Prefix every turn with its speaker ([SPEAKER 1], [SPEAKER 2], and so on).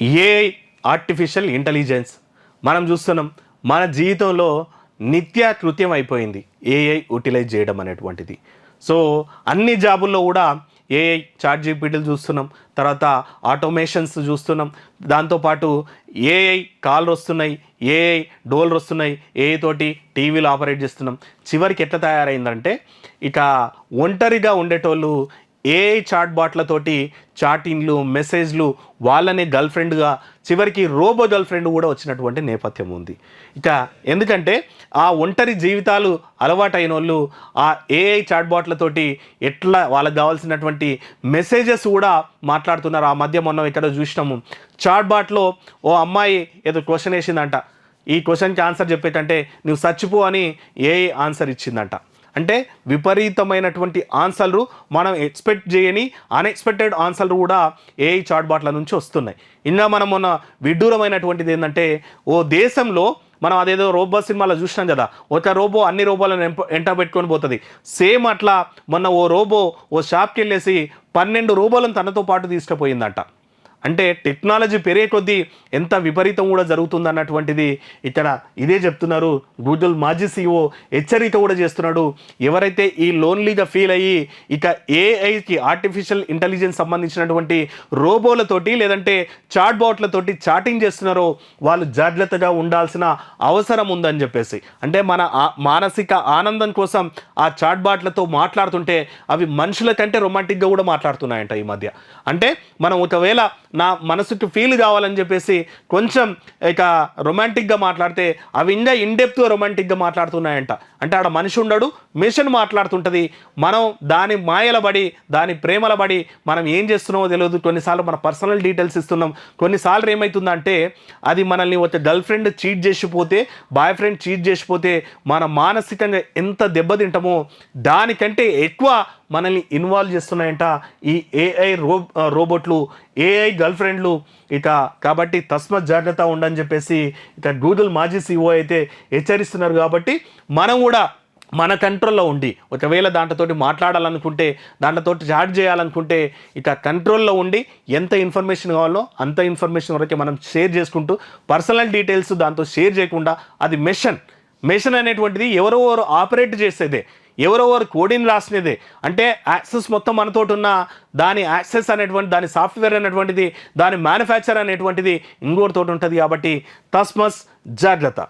[SPEAKER 1] AI artificial intelligence మనం చూస్తున్నాం మన జీవితంలో నిత్య కృత్యం అయిపోయింది ఏఐ యూటిలైజ్ చేయడం అనేటువంటిది. సో అన్ని జాబుల్లో కూడా ఏఐ చాట్ జీపీటీలు చూస్తున్నాం తర్వాత ఆటోమేషన్స్ చూస్తున్నాం. దాంతోపాటు ఏఐ కాల్ వస్తున్నాయి ఏఐ డోల్ వస్తున్నాయి ఏఐ తోటి టీవీలు ఆపరేట్ చేస్తున్నాం. చివరికి ఎట్లా తయారైందంటే ఇక ఒంటరిగా ఉండేటోళ్ళు ఏఐ చాట్ బాట్లతోటి చాటింగ్లు మెసేజ్లు వాళ్ళనే గర్ల్ ఫ్రెండ్గా చివరికి రోబో గర్ల్ ఫ్రెండ్ కూడా వచ్చినటువంటి నేపథ్యం ఉంది. ఇక ఎందుకంటే ఆ ఒంటరి జీవితాలు అలవాటైన వాళ్ళు ఆ ఏఐ చాట్ బాట్లతోటి ఎట్లా వాళ్ళకి కావాల్సినటువంటి మెసేజెస్ కూడా మాట్లాడుతున్నారు. ఆ మధ్య మొన్న ఇక్కడ చూసినాము. చాట్ బాట్లో ఓ అమ్మాయి ఏదో క్వశ్చన్ వేసిందంట. ఈ క్వశ్చన్కి ఆన్సర్ చెప్పేటంటే నువ్వు చచ్చిపో అని ఏఐ ఆన్సర్ ఇచ్చిందంట. అంటే విపరీతమైనటువంటి ఆన్సర్లు మనం ఎక్స్పెక్ట్ చేయని అన్ఎక్స్పెక్టెడ్ ఆన్సర్లు కూడా ఏఐ చాట్ బాట్ల నుంచి వస్తున్నాయి. ఇంకా మనం మొన్న విడ్డూరమైనటువంటిది ఏంటంటే ఓ దేశంలో మనం అదేదో రోబో సినిమాలో చూసినాం కదా ఒక రోబో అన్ని రోబోలను ఎంప ఎంట పెట్టుకొని పోతుంది. సేమ్ అట్లా మొన్న ఓ రోబో ఓ షాప్కి వెళ్ళేసి పన్నెండు రోబోలను తనతో పాటు తీసుకుపోయిందంట. అంటే టెక్నాలజీ పెరిగే కొద్దీ ఎంత విపరీతం కూడా జరుగుతుంది అన్నటువంటిది ఇక్కడ ఇదే చెప్తున్నారు. గూగుల్ మాజీ సీఓ హెచ్చరిక కూడా చేస్తున్నాడు. ఎవరైతే ఈ లోన్లీగా ఫీల్ అయ్యి ఇక ఏఐకి ఆర్టిఫిషియల్ ఇంటెలిజెన్స్ సంబంధించినటువంటి రోబోలతోటి లేదంటే చాట్ బాట్లతోటి చాటింగ్ చేస్తున్నారో వాళ్ళు జాగ్రత్తగా ఉండాల్సిన అవసరం ఉందని చెప్పేసి. అంటే మన ఆ- మానసిక ఆనందం కోసం ఆ చాట్ బాట్లతో మాట్లాడుతుంటే అవి మనుషుల కంటే రొమాంటిక్గా కూడా మాట్లాడుతున్నాయంట ఈ మధ్య. అంటే మనం ఒకవేళ నా మనసుకు ఫీల్ కావాలని చెప్పేసి కొంచెం ఇక రొమాంటిక్గా మాట్లాడితే అవి ఇంకా ఇన్డెప్త్గా రొమాంటిక్గా మాట్లాడుతున్నాయంట. అంటే ఆడ మనిషి ఉండడు మిషన్ మాట్లాడుతుంటుంది. మనం దాని మాయల పడి దాని ప్రేమల పడి మనం ఏం చేస్తున్నామో తెలియదు. కొన్నిసార్లు మన పర్సనల్ డీటెయిల్స్ ఇస్తున్నాం. కొన్నిసార్లు ఏమవుతుందంటే అది మనల్ని ఒక గర్ల్ ఫ్రెండ్ చీట్ చేసిపోతే బాయ్ ఫ్రెండ్ చీట్ చేసిపోతే మన మానసికంగా ఎంత దెబ్బతింటామో దానికంటే ఎక్కువ మనల్ని ఇన్వాల్వ్ చేస్తున్నాయంట ఈ ఏఐ రో రోబోట్లు ఏఐ గర్ల్ ఫ్రెండ్లు ఇక. కాబట్టి తస్మత్ జాగ్రత్త ఉండని చెప్పేసి ఇక గూగుల్ మాజీ సీఓ అయితే హెచ్చరిస్తున్నారు కాబట్టి మనం కూడా మన కంట్రోల్లో ఉండి ఒకవేళ దాంట్లతోటి మాట్లాడాలనుకుంటే దాంట్లతోటి చాట్ చేయాలనుకుంటే ఇక కంట్రోల్లో ఉండి ఎంత ఇన్ఫర్మేషన్ కావాలో అంత ఇన్ఫర్మేషన్ వరకే మనం షేర్ చేసుకుంటూ పర్సనల్ డీటెయిల్స్ దాంతో షేర్ చేయకుండా అది మెషన్. మెషన్ అనేటువంటిది ఎవరో ఎవరు ఆపరేట్ చేసేదే. ఎవరెవరు కోడింగ్ రాసినదే? అంటే యాక్సెస్ మొత్తం మనతోటి ఉన్న దాని యాక్సెస్ అనేటువంటి దాని సాఫ్ట్వేర్ అనేటువంటిది దాని మ్యానుఫ్యాక్చర్ అనేటువంటిది ఇంకోటితోటి ఉంటుంది కాబట్టి తస్మస్ జాగ్రత్త.